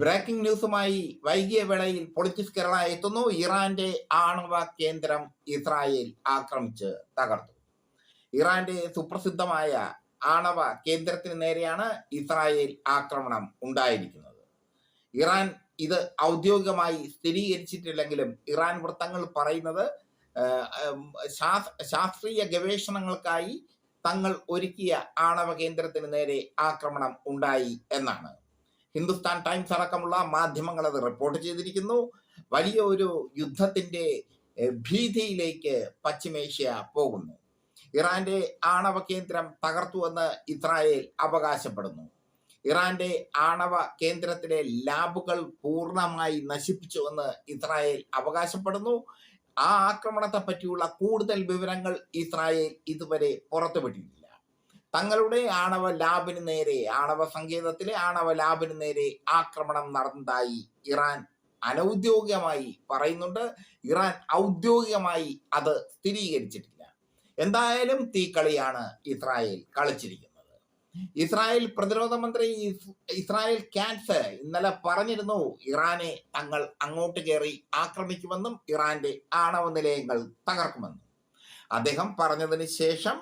Breaking ന്യൂസുമായി വൈകിയ വേളയിൽ politics Kerala എത്തുന്നു. ഇറാന്റെ ആണവ കേന്ദ്രം ഇസ്രായേൽ ആക്രമിച്ച് തകർത്തു. ഇറാന്റെ സുപ്രസിദ്ധമായ ആണവ കേന്ദ്രത്തിന് നേരെയാണ് ഇസ്രായേൽ ആക്രമണം ഉണ്ടായിരിക്കുന്നത്. ഇറാൻ ഇത് ഔദ്യോഗികമായി സ്ഥിരീകരിച്ചിട്ടില്ലെങ്കിലും ഇറാൻ വൃത്തങ്ങൾ പറയുന്നത് ശാസ്ത്രീയ ഗവേഷണങ്ങൾക്കായി തങ്ങൾ ഒരുക്കിയ ആണവ കേന്ദ്രത്തിന് നേരെ ആക്രമണം ഉണ്ടായി എന്നാണ്. ഹിന്ദുസ്ഥാൻ ടൈംസ് അടക്കമുള്ള മാധ്യമങ്ങൾ അത് റിപ്പോർട്ട് ചെയ്തിരിക്കുന്നു. വലിയ ഒരു യുദ്ധത്തിന്റെ ഭീതിയിലേക്ക് പശ്ചിമേഷ്യ പോകുന്നു. ഇറാന്റെ ആണവ കേന്ദ്രം തകർത്തുവെന്ന് ഇസ്രായേൽ അവകാശപ്പെടുന്നു. ഇറാന്റെ ആണവ കേന്ദ്രത്തിലെ ലാബുകൾ പൂർണമായി നശിപ്പിച്ചുവെന്ന് ഇസ്രായേൽ അവകാശപ്പെടുന്നു. ആ ആക്രമണത്തെ പറ്റിയുള്ള കൂടുതൽ വിവരങ്ങൾ ഇസ്രായേൽ ഇതുവരെ പുറത്തുവിട്ടിട്ടില്ല തങ്ങളുടെ ആണവ ലാബിന് നേരെ ആണവ സങ്കേതത്തിലെ ആണവ ലാബിന് നേരെ ആക്രമണം നടന്നതായി ഇറാൻ അനൗദ്യോഗികമായി പറയുന്നുണ്ട്. ഇറാൻ ഔദ്യോഗികമായി അത് സ്ഥിരീകരിച്ചിട്ടില്ല. എന്തായാലും തീക്കളിയാണ് ഇസ്രായേൽ കളിച്ചിരിക്കുന്നത്. ഇസ്രായേൽ പ്രതിരോധ മന്ത്രി ഇസ്രായേൽ ക്യാൻസർ ഇന്നലെ പറഞ്ഞിരുന്നു ഇറാനെ തങ്ങൾ അങ്ങോട്ട് കയറി ആക്രമിക്കുമെന്നും ഇറാന്റെ ആണവ നിലയങ്ങൾ തകർക്കുമെന്നും. അദ്ദേഹം പറഞ്ഞതിന് ശേഷം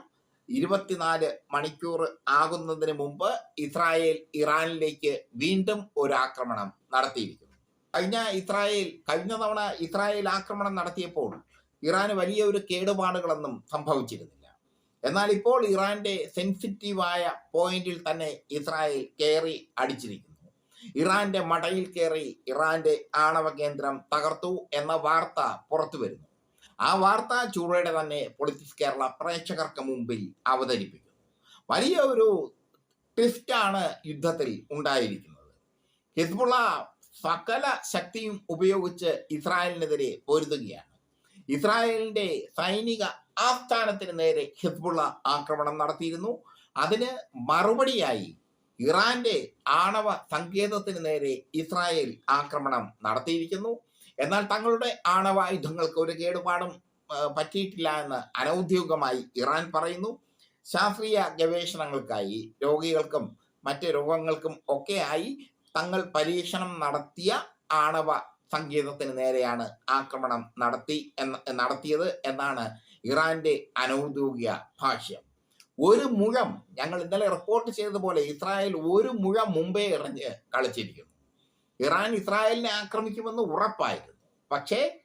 ഇരുപത്തിനാല് മണിക്കൂർ ആകുന്നതിന് മുമ്പ് ഇസ്രായേൽ ഇറാനിലേക്ക് വീണ്ടും ഒരു ആക്രമണം നടത്തിയിരിക്കുന്നു. കഴിഞ്ഞ ഇസ്രായേൽ കഴിഞ്ഞ തവണ ഇസ്രായേൽ ആക്രമണം നടത്തിയപ്പോൾ ഇറാന് വലിയ ഒരു കേടുപാടുകളൊന്നും സംഭവിച്ചിരുന്നില്ല. എന്നാൽ ഇപ്പോൾ ഇറാന്റെ സെൻസിറ്റീവായ പോയിന്റിൽ തന്നെ ഇസ്രായേൽ കയറി അടിച്ചിരിക്കുന്നു. ഇറാന്റെ മടയിൽ കയറി ഇറാന്റെ ആണവ കേന്ദ്രം തകർത്തു എന്ന വാർത്ത പുറത്തു വരുന്നു ആ വാർത്താ ചൂടയുടെ തന്നെ പൊളിറ്റിക്സ് കേരള പ്രേക്ഷകർക്ക് മുമ്പിൽ അവതരിപ്പിക്കുന്നു. വലിയ ഒരു ട്വിസ്റ്റാണ് യുദ്ധത്തിൽ ഉണ്ടായിരിക്കുന്നത്. ഹിസ്ബുള്ള സകല ശക്തിയും ഉപയോഗിച്ച് ഇസ്രായേലിനെതിരെ പൊരുതുകയാണ്. ഇസ്രായേലിന്റെ സൈനിക ആസ്ഥാനത്തിന് നേരെ ഹിസ്ബുള്ള ആക്രമണം നടത്തിയിരുന്നു. അതിന് മറുപടിയായി ഇറാന്റെ ആണവ സങ്കേതത്തിന് നേരെ ഇസ്രായേൽ ആക്രമണം നടത്തിയിരിക്കുന്നു. എന്നാൽ തങ്ങളുടെ ആണവായുധങ്ങൾക്ക് ഒരു കേടുപാടും പറ്റിയിട്ടില്ല എന്ന് അനൗദ്യോഗികമായി ഇറാൻ പറയുന്നു. ശാസ്ത്രീയ ഗവേഷണങ്ങൾക്കായി രോഗികൾക്കും മറ്റ് രോഗങ്ങൾക്കും ഒക്കെയായി തങ്ങൾ പരീക്ഷണം നടത്തിയ ആണവ സങ്കേതത്തിന് നേരെയാണ് ആക്രമണം നടത്തി എന്ന നടത്തിയത് എന്നാണ് ഇറാന്റെ അനൗദ്യോഗിക ഭാഷ്യം. ഒരു മുഴം ഞങ്ങൾ ഇന്നലെ റിപ്പോർട്ട് ചെയ്തതുപോലെ ഇസ്രായേൽ ഒരു മുഴം മുമ്പേ ഇറങ്ങി കളിച്ചിരിക്കുന്നു. ഇറാൻ ഇസ്രായേലിനെ ആക്രമിക്കുമെന്ന് ഉറപ്പായിരുന്നു. പക്ഷേ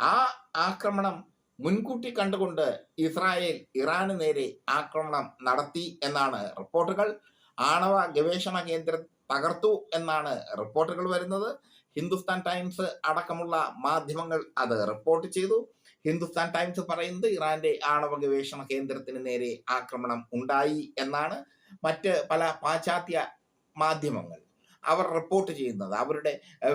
ആ ആക്രമണം മുൻകൂട്ടി കണ്ടുകൊണ്ട് ഇസ്രായേൽ ഇറാന് നേരെ ആക്രമണം നടത്തി എന്നാണ് റിപ്പോർട്ടുകൾ. ആണവ ഗവേഷണ കേന്ദ്രം തകർത്തു എന്നാണ് റിപ്പോർട്ടുകൾ വരുന്നത്. ഹിന്ദുസ്ഥാൻ ടൈംസ് അടക്കമുള്ള മാധ്യമങ്ങൾ അത് റിപ്പോർട്ട് ചെയ്തു. ഹിന്ദുസ്ഥാൻ ടൈംസ് പറയുന്നത് ഇറാന്റെ ആണവ ഗവേഷണ കേന്ദ്രത്തിന് നേരെ ആക്രമണം ഉണ്ടായി എന്നാണ്. മറ്റ് പല പാശ്ചാത്യ മാധ്യമങ്ങൾ അവർ റിപ്പോർട്ട് ചെയ്യുന്നത്. അവരുടെ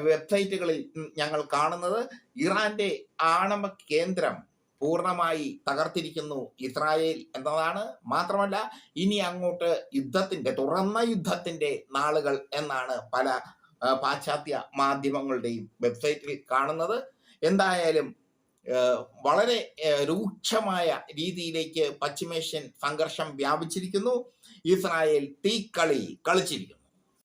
വെബ്സൈറ്റുകളിൽ ഞങ്ങൾ കാണുന്നത് ഇറാന്റെ ആണവ കേന്ദ്രം പൂർണമായി തകർത്തിരിക്കുന്നു ഇസ്രായേൽ എന്നതാണ്. മാത്രമല്ല ഇനി അങ്ങോട്ട് യുദ്ധത്തിന്റെ തുറന്ന യുദ്ധത്തിന്റെ നാളുകൾ എന്നാണ് പല പാശ്ചാത്യ മാധ്യമങ്ങളുടെയും വെബ്സൈറ്റിൽ കാണുന്നത്. എന്തായാലും വളരെ രൂക്ഷമായ രീതിയിലേക്ക് പശ്ചിമേഷ്യൻ സംഘർഷം വ്യാപിച്ചിരിക്കുന്നു. ഇസ്രായേൽ തീക്കളി കളിച്ചിരിക്കുന്നു.